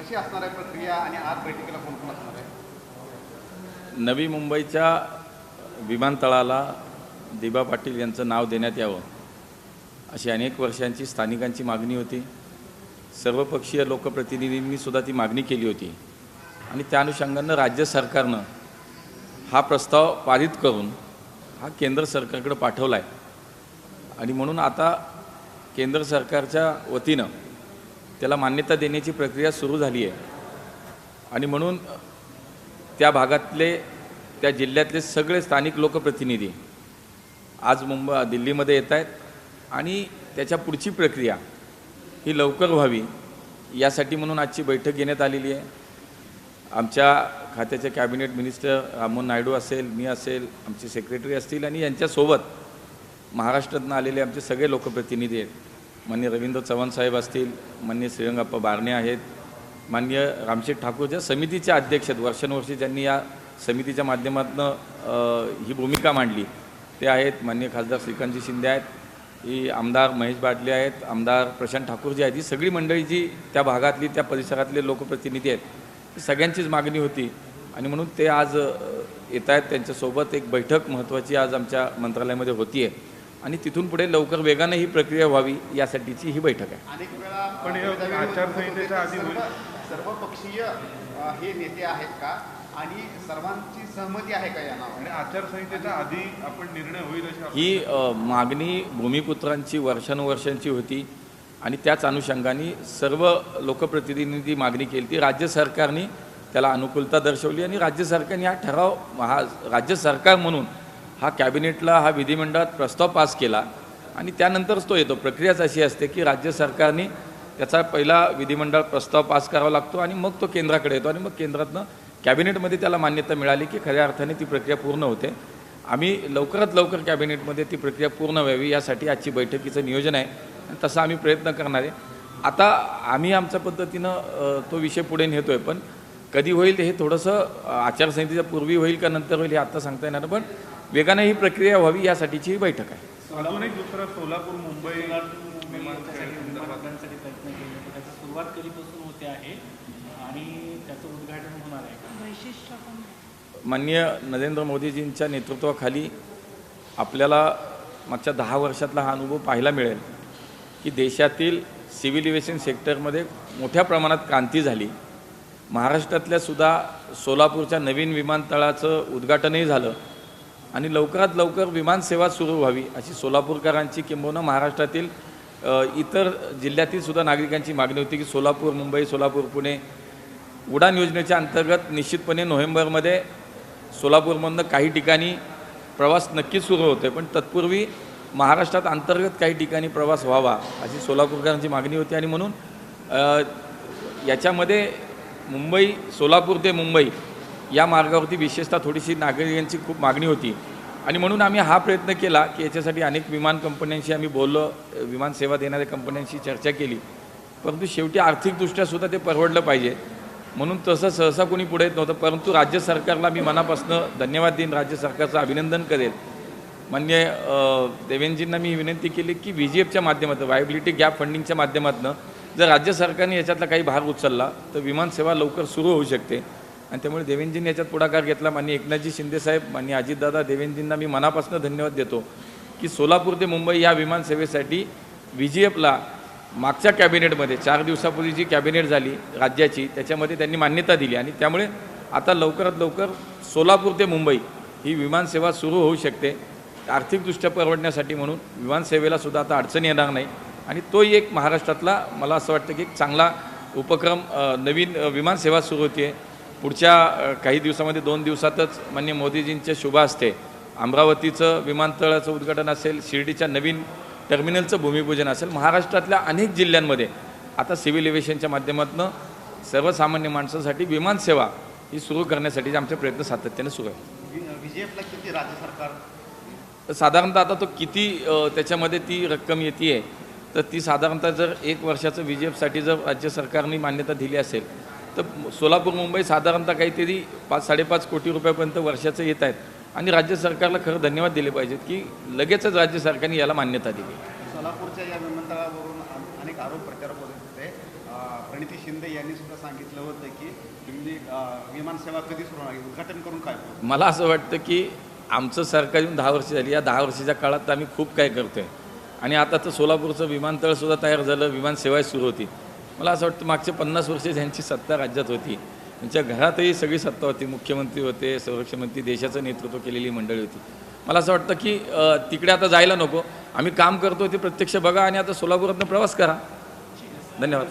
कशी असणार आहे प्रक्रिया आणि आज बैठकीला कोण कोण असणार आहे? नवी मुंबईच्या विमानतळाला दिबा पाटील यांचं नाव देण्यात यावं अशी अनेक वर्षांची स्थानिकांची मागणी होती. सर्वपक्षीय लोकप्रतिनिधींनी सुद्धा ती मागणी केली होती. आणि त्या अनुषंगानं राज्य सरकारनं हा प्रस्ताव पारित करून हा केंद्र सरकारकडे पाठवला आहे आणि म्हणून आता केंद्र सरकारच्या वतीनं त्याला मान्यता देण्याची प्रक्रिया सुरू झाली आहे. आणि म्हणून त्या भागातले त्या जिल्ह्यातले सगळे स्थानिक लोकप्रतिनिधी आज मुंबई दिल्लीमध्ये येत आहेत आणि त्याच्या पुढची प्रक्रिया ही लवकर व्हावी यासाठी म्हणून आजची बैठक घेण्यात आलेली आहे. आमच्या खात्याचे कॅबिनेट मिनिस्टर राममोहन नायडू असेल मी असेल आमचे सेक्रेटरी असतील आणि यांच्यासोबत महाराष्ट्रातून आलेले आमचे सगळे लोकप्रतिनिधी आहेत. मान्य रवींद्र चव्हाण साहेब असतील मान्य श्रीरंगाप्पा बारणे आहेत मान्य रामशेठ ठाकूर ज्या समितीच्या अध्यक्ष आहेत. वर्षानुवर्षी ज्यांनी या समितीच्या माध्यमातून ही भूमिका मांडली ते आहेत मान्य खासदार श्रीकांतजी शिंदे आहेत ही आमदार महेश बाटले आहेत आमदार प्रशांत ठाकूर जी आहेत. ही सगळी मंडळी जी त्या भागातली त्या परिसरातले लोकप्रतिनिधी आहेत सगळ्यांचीच मागणी होती. आणि म्हणून ते आज येत आहेत त्यांच्यासोबत. एक बैठक महत्त्वाची आज आमच्या मंत्रालयामध्ये होती आहे आणि तिथून पुढे लवकर वेगाने ही प्रक्रिया व्हावी यासाठीची ही बैठक आहे. अनेक वेळा पण हे आचारसंहितेच्या आधी. सर्वपक्षीय हे नेते आहेत का? आणि सर्वांची सहमती आहे का या नावाने आणि आचारसंहितेच्या आधी आपण निर्णय होईल ही मागणी भूमिपुत्रांची वर्षानुवर्षांची होती आणि त्याच अनुषंगाने सर्व लोकप्रतिनिधींनी मागणी केली ती राज्य सरकारने त्याला अनुकूलता दर्शवली आणि राज्य सरकारने हा ठराव हा राज्य सरकार म्हणून हा कॅबिनेटला हा विधिमंडळात प्रस्ताव पास केला आणि त्यानंतरच तो येतो. प्रक्रियाच अशी असते की राज्य सरकारने त्याचा पहिला विधिमंडळ प्रस्ताव पास करावा लागतो आणि मग तो केंद्राकडे येतो आणि मग केंद्रातनं कॅबिनेटमध्ये त्याला मान्यता मिळाली की खऱ्या अर्थाने ती प्रक्रिया पूर्ण होते. आम्ही लवकरात लवकर कॅबिनेटमध्ये ती प्रक्रिया पूर्ण व्हावी यासाठी आजची बैठकीचं नियोजन आहे आणि तसा आम्ही प्रयत्न करणार आहे. आता आम्ही आमच्या पद्धतीनं तो विषय पुढे नेतो आहे पण कधी होईल हे थोडंसं आचारसंहितेच्या पूर्वी होईल का नंतर होईल हे आत्ता सांगता येणार पण वेगाने ही प्रक्रिया व्हावी यासाठीची ही बैठक आहे. दुसरा सोलापूर मुंबई विमानतळ विमानतळांसाठी प्रयत्न केले. तर त्याची सुरुवात कधीपासून होते आहे आणि त्याचं उद्घाटन होणार आहे का? माननीय नरेंद्र मोदीजींच्या नेतृत्वाखाली आपल्याला मागच्या दहा वर्षातला हा अनुभव पाहायला मिळेल की देशातील सिव्हिल एव्हिएशन सेक्टरमध्ये मोठ्या प्रमाणात क्रांती झाली. महाराष्ट्रातल्या सुद्धा सोलापूरच्या नवीन विमानतळाचं उद्घाटनही झालं. आणि लवकरात लवकर विमानसेवा सुरू व्हावी अशी सोलापूरकरांची किंबहुना महाराष्ट्रातील इतर जिल्ह्यातील सुद्धा नागरिकांची मागणी होती की सोलापूर मुंबई सोलापूर पुणे उडान योजनेच्या अंतर्गत निश्चितपणे नोव्हेंबरमध्ये सोलापूरमधनं काही ठिकाणी प्रवास नक्कीच सुरू होते पण तत्पूर्वी महाराष्ट्रात अंतर्गत काही ठिकाणी प्रवास व्हावा अशी सोलापूरकरांची मागणी होती. आणि म्हणून याच्यामध्ये मुंबई सोलापूर ते मुंबई या मार्गावरती विशेषतः थोडीशी नागरिकांची खूप मागणी होती. आणि म्हणून आम्ही हा प्रयत्न केला की याच्यासाठी अनेक विमान कंपन्यांशी आम्ही बोललो विमान सेवा देणाऱ्या कंपन्यांशी चर्चा केली. परंतु शेवटी आर्थिकदृष्ट्या सुद्धा ते परवडलं पाहिजे. म्हणून तसं सहसा कोणी पुढे येत नव्हतं परंतु राज्य सरकारला मी मनापासून धन्यवाद देईन राज्य सरकारचं अभिनंदन करेल. मान्य अ, देवेंजींना मी विनंती केली की व्ही जी एफच्या माध्यमातून वायबिलिटी गॅप फंडिंगच्या माध्यमातून जर राज्य सरकारने याच्यातला काही भाग उचलला तर विमानसेवा लवकर सुरू होऊ शकते. आणि त्यामुळे देवेंजींनी याच्यात पुढाकार घेतला. मान्य एकनाथजी शिंदेसाहेब मान्य अजितदादा देवेंजींना मी मनापासून धन्यवाद देतो की सोलापूर ते मुंबई या विमानसेवेसाठी व्ही जी एफला मागच्या कॅबिनेटमध्ये चार दिवसापूर्वी जी कॅबिनेट झाली राज्याची त्याच्यामध्ये त्यांनी मान्यता दिली. आणि त्यामुळे आता लवकरात लवकर सोलापूर ते मुंबई ही विमानसेवा सुरू होऊ शकते आर्थिकदृष्ट्या परवडण्यासाठी म्हणून. विमानसेवेला सुद्धा आता अडचण येणार नाही. आणि तोही एक महाराष्ट्रातला मला असं वाटतं की एक चांगला उपक्रम नवीन विमानसेवा सुरू होते पुढच्या काही दिवसामध्ये दोन दिवसातच मान्य मोदीजींच्या शुभ हस्ते अमरावतीचं विमानतळाचं उद्घाटन असेल शिर्डीच्या नवीन टर्मिनलचं भूमिपूजन असेल महाराष्ट्रातल्या अनेक जिल्ह्यांमध्ये आता सिव्हिल एव्हिएशनच्या माध्यमातून सर्वसामान्य माणसासाठी विमानसेवा ही सुरू करण्यासाठी आमचे प्रयत्न सातत्याने सुरू आहेत. विजयफला किती राज्य सरकार? तर साधारणतः आता तो किती त्याच्यामध्ये ती रक्कम येते आहे तर ती साधारणतः जर एक वर्षाचं व्ही जी एफसाठी जर राज्य सरकारने मान्यता दिली असेल तर सोलापूर मुंबई साधारणतः काहीतरी पाच साडेपाच कोटी रुपयापर्यंत वर्षाचं येत आहेत. आणि राज्य सरकारला खरं धन्यवाद दिले पाहिजेत की लगेचच राज्य सरकारने याला मान्यता दिली. सोलापूरच्या या विमानतळावरून अनेक आरोप प्रत्यारोप होत होते. प्रणिती शिंदे यांनी सुद्धा सांगितलं होतं की तुम्ही विमानसेवा कधी सुरू होणार? उद्घाटन करून काय? मला असं वाटतं की आमचं सरकार येऊन दहा वर्ष झाली. या दहा वर्षाच्या काळात आम्ही खूप काय करतोय. आणि आता तर सोलापूरचं विमानतळसुद्धा तयार झालं. विमानसेवा सुरू होती. मला असं वाटतं मागचे पन्नास वर्ष ज्यांची सत्ता राज्यात होती त्यांच्या घरातही सगळी सत्ता होती. मुख्यमंत्री होते संरक्षणमंत्री देशाचं नेतृत्व केलेली मंडळी होती. मला असं वाटतं की तिकडे आता जायला नको. आम्ही काम करतो ते प्रत्यक्ष बघा आणि आता सोलापुरातनं प्रवास करा. धन्यवाद.